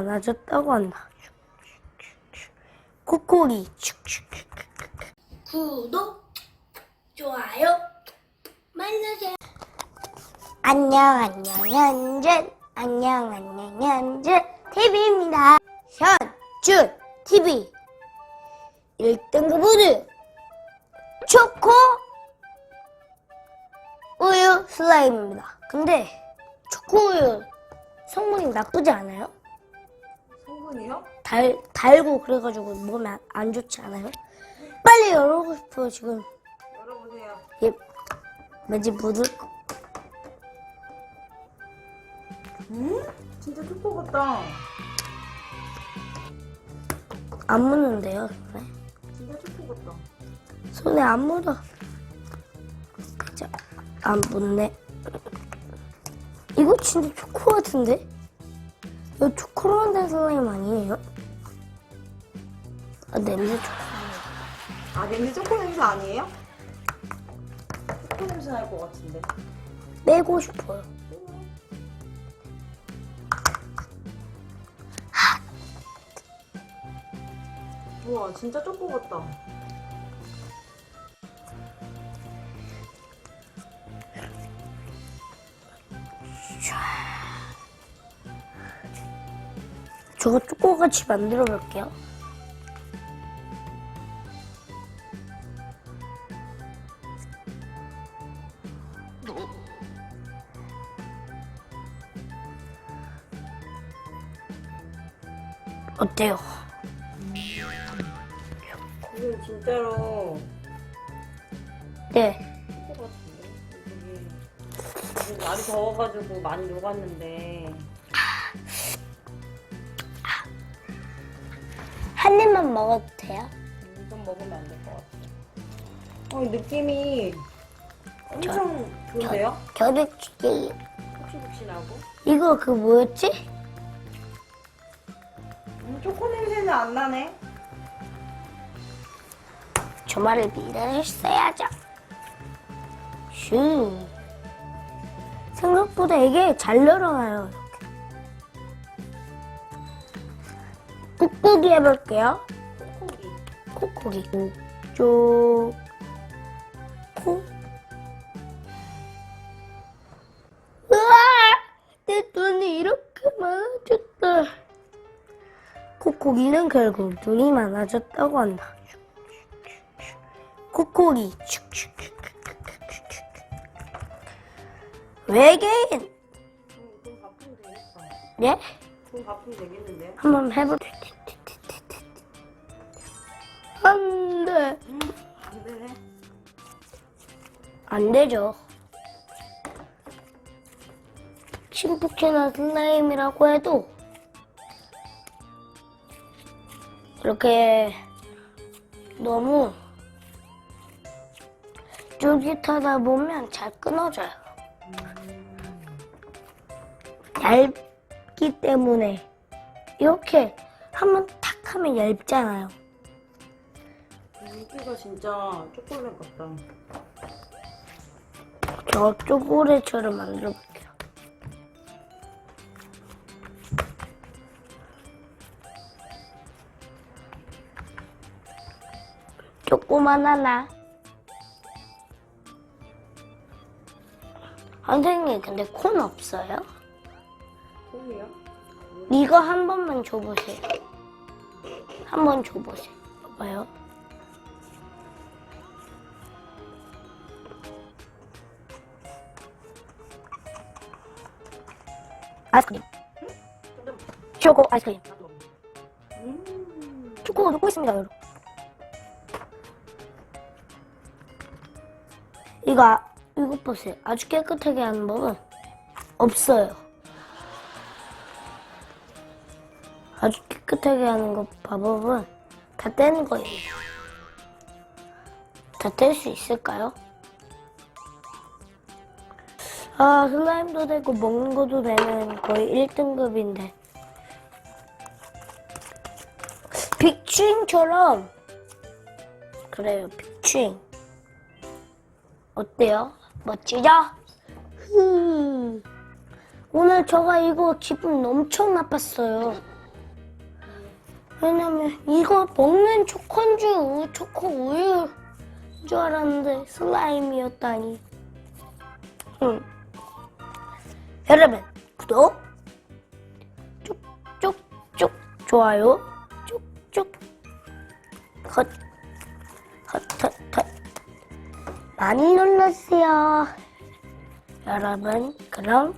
많아졌다고 한다. 코코리 구독 좋아요 말려주세요. 안녕 안녕 현준 안녕 안녕 현준 TV입니다. 현준 TV 1등급 우유 초코 우유 슬라임입니다. 근데 초코 우유 성분이 나쁘지 않아요? 성분이요? 달, 달고 그래가지고 몸에 안, 안 좋지 않아요? 빨리 열어보고 싶어요 지금 열어보세요. 얘 왠지 묻을 거 음? 진짜 초코 같다. 안 묻는데요 손에 진짜 초코 같다. 손에 안 묻어 자, 안 묻네 이거 진짜 초코 같은데? 이거 초코로 만든 슬라임 아니에요? 아 냄새 초코 아 냄새 초코 냄새 아니에요? 초코 냄새 날 것 같은데. 빼고 싶어요 우와 진짜 초코 같다. 저거 초코같이 만들어 볼게요 어때요? 이거 진짜로 네 초코 같은데. 이게 이게 날이 더워가지고 많이 녹았는데. 한 입만 먹어도 돼요? 음, 좀 먹으면 안 될 것 같아. 어, 이 느낌이 엄청 좋은데요? 겨루치기 푹신푹신하고. 이거 그 뭐였지? 음, 초코 냄새는 안 나네. 주말을 믿으셨어야죠 슈 생각보다 이게 잘 늘어나요 꾹꾹이 해볼게요 코코기. 콕콕이 쪽, 코. 으아! 내 눈이 이렇게 많아졌다. 콕콕이는 결국 눈이 많아졌다고 한다. 콕콕이. 외계인. 예? 돈 갚으면 되겠는데? 한번 해볼. 안 안 되죠. 심프키나 슬라임이라고 해도 이렇게 너무 쫄깃하다 보면 잘 끊어져요. 얇기 때문에 이렇게 한번 탁 하면 얇잖아요. 여기가 진짜 초콜릿 같다. 저 초콜릿처럼 만들어 볼게요. 조그만 하나. 선생님, 근데 콘 없어요? 콩이요? 이거 한 번만 줘보세요. 한 번 줘보세요. 봐봐요. 아이스크림. 초코 아이스크림. 음, 초코가 녹고 있습니다, 여러분. 이거, 아- 이거 보세요. 아주 깨끗하게 하는 법은 없어요. 아주 깨끗하게 하는 것 방법은 다 떼는 거예요. 다 뗄 수 있을까요? 아, 슬라임도 되고 먹는 것도 되는 거의 1등급인데. 빅추잉처럼 그래요 빅추잉 어때요? 멋지죠? 흠. 오늘 제가 이거 기분 엄청 나빴어요 왜냐면 이거 먹는 초코인줄 초코 우유인 줄 알았는데 슬라임이었다니. 응. 여러분 구독. 쭉쭉쭉 좋아요. 쭉쭉. 헛 헛헛헛. 많이 눌러주세요. 여러분 그럼